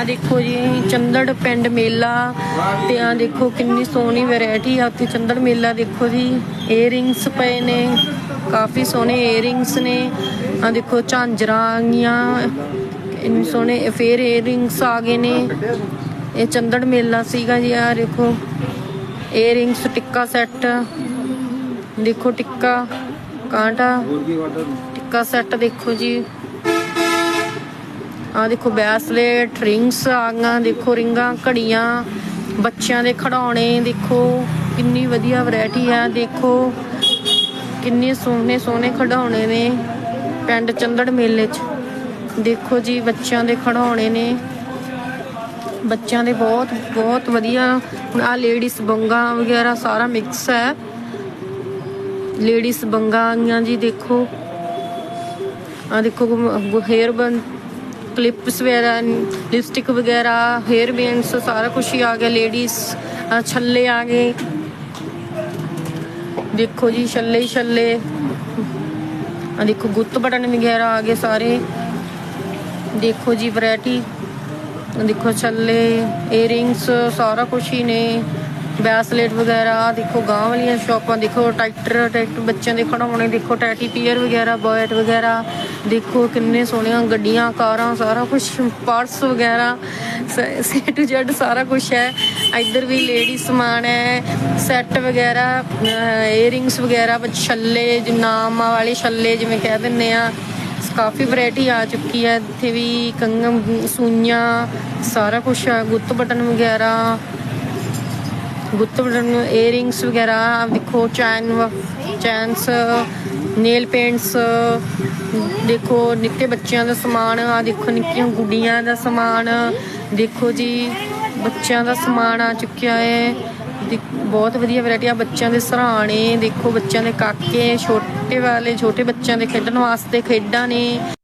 ਆ ਦੇਖੋ ਜੀ, ਚੰਦੜ ਪਿੰਡ ਮੇਲਾ ਤੇ ਆ ਦੇਖੋ ਕਿੰਨੀ ਸੋਹਣੀ ਵੈਰਾਈਟੀ ਆ ਉੱਥੇ ਚੰਦੜ ਮੇਲਾ ਦੇਖੋ ਜੀ। ਏਅਰਿੰਗਸ ਪਏ ਨੇ, ਕਾਫੀ ਸੋਹਣੇ ਏਅਰਿੰਗਸ ਨੇ। ਆ ਦੇਖੋ ਝਾਂਜਰਾਂ ਆ ਗਈਆਂ, ਇੰਨੇ ਸੋਹਣੇ ਫੇਰ ਏਅਰਿੰਗਸ ਆ ਗਏ ਨੇ। ਇਹ ਚੰਦੜ ਮੇਲਾ ਸੀਗਾ ਜੀ ਆ ਦੇਖੋ ਏਅਰਿੰਗਸ ਟਿੱਕਾ ਸੈੱਟ, ਦੇਖੋ ਟਿੱਕਾ ਕਾਂਟਾ, ਟਿੱਕਾ ਸੈੱਟ ਦੇਖੋ ਜੀ। ਆ ਦੇਖੋ ਬੈਸਲੇਟ, ਰਿੰਗਸ ਆ ਗਈਆਂ ਦੇਖੋ ਰਿੰਗਾਂ, ਘੜੀਆਂ, ਬੱਚਿਆਂ ਦੇ ਖਿਡੌਣੇ, ਦੇਖੋ ਕਿੰਨੀ ਵਧੀਆ ਵੈਰਾਈਟੀ ਆ, ਦੇਖੋ ਕਿੰਨੇ ਸੋਹਣੇ ਸੋਹਣੇ ਖਿਡੌਣੇ ਨੇ ਪਿੰਡ ਚੰਦੜ ਮੇਲੇ 'ਚ। ਦੇਖੋ ਜੀ, ਬੱਚਿਆਂ ਦੇ ਖਿਡੌਣੇ ਨੇ। ਬੱਚਿਆਂ ਦੇ ਬਹੁਤ ਬਹੁਤ ਵਧੀਆ। ਹੁਣ ਆ ਲੇਡੀਜ਼ ਬੰਗਾ ਵਗੈਰਾ ਸਾਰਾ ਮਿਕਸ ਹੈ। ਲੇਡੀਜ਼ ਬੰਗਾ ਆਈਆਂ ਜੀ, ਦੇਖੋ। ਆ ਦੇਖੋ ਹੇਅਰ ਬਨ ਕਲਿੱਪਸ ਵਗੈਰਾ ਲਿਪਸਟਿਕ ਵਗੈਰਾ ਹੇਅਰ ਬੈਂਡਸ ਸਾਰਾ ਕੁਝ ਹੀ ਆ ਗਿਆ ਲੇਡੀਜ਼ ਛੱਲੇ ਆ ਗਏ। ਦੇਖੋ ਜੀ, ਛੱਲੇ ਹੀ ਛੱਲੇ। ਆ ਦੇਖੋ, ਗੁੱਤ ਬਟਨ ਵਗੈਰਾ ਆ ਗਏ ਸਾਰੇ। ਦੇਖੋ ਜੀ ਵੈਰਾਈਟੀ ਦੇਖੋ, ਛੱਲੇ ਏਅਰਿੰਗਸ ਸਾਰਾ ਕੁਝ ਹੀ ਨੇ। ਬੈਸਲੇਟ ਵਗੈਰਾ, ਆਹ ਦੇਖੋ ਗਾਂ ਵਾਲੀਆਂ ਸ਼ਾਪਾਂ, ਦੇਖੋ ਟਰੈਕਟਰ ਟਰੈਕਟਰ ਬੱਚਿਆਂ ਦੇ ਖੜਾਉਣੇ ਦੇਖੋ ਟੈਟੀ ਪੀਅਰ ਵਗੈਰਾ ਬੋਇਟ ਵਗੈਰਾ, ਦੇਖੋ ਕਿੰਨੇ ਸੋਹਣੀਆਂ ਗੱਡੀਆਂ, ਕਾਰਾਂ, ਸਾਰਾ ਕੁਝ ਪਾਰਟਸ ਵਗੈਰਾ, ਸੇ ਟੂ ਜ਼ੈਡ ਸਾਰਾ ਕੁਝ ਹੈ। ਇੱਧਰ ਵੀ ਲੇਡੀ ਸਮਾਨ ਹੈ, ਸੈੱਟ ਵਗੈਰਾ ਏਅਰਿੰਗਸ ਵਗੈਰਾ ਛੱਲੇ ਨਾਮ ਵਾਲੇ ਛੱਲੇ ਜਿਵੇਂ ਕਹਿ ਦਿੰਨੇ ਆ। ਕਾਫੀ ਵੈਰਾਈਟੀ ਆ ਚੁੱਕੀ ਹੈ, ਇੱਥੇ ਵੀ ਕੰਗਮ, ਸੂਈਆਂ, ਸਾਰਾ ਕੁਝ ਆ, ਗੁੱਤ ਬਟਨ ਵਗੈਰਾ ਗੁੱਤ ਬਟਨ ਵਗੈਰਾ, ਦੇਖੋ ਚੈਨ ਚੈਨਸ ਨੇਲ ਪੇਂਟਸ ਦੇਖੋ ਨਿੱਕੇ ਬੱਚਿਆਂ ਦਾ ਸਮਾਨ ਆ ਦੇਖੋ ਨਿੱਕੀਆਂ ਗੁੱਡੀਆਂ ਦਾ ਸਮਾਨ, ਦੇਖੋ ਜੀ, ਬੱਚਿਆਂ ਦਾ ਸਮਾਨ ਆ ਚੁੱਕਿਆ ਹੈ ਬਹੁਤ ਵਧੀਆ ਵੈਰਾਈਟੀ ਆ, ਬੱਚਿਆਂ ਦੇ ਸਰਾਣੇ, ਦੇਖੋ ਬੱਚਿਆਂ ਦੇ ਕਾਕੇ, ਛੋਟੇ ਵਾਲੇ, ਛੋਟੇ ਬੱਚਿਆਂ ਦੇ ਖੇਡਣ ਵਾਸਤੇ ਖੇਡਾਂ ਨੇ।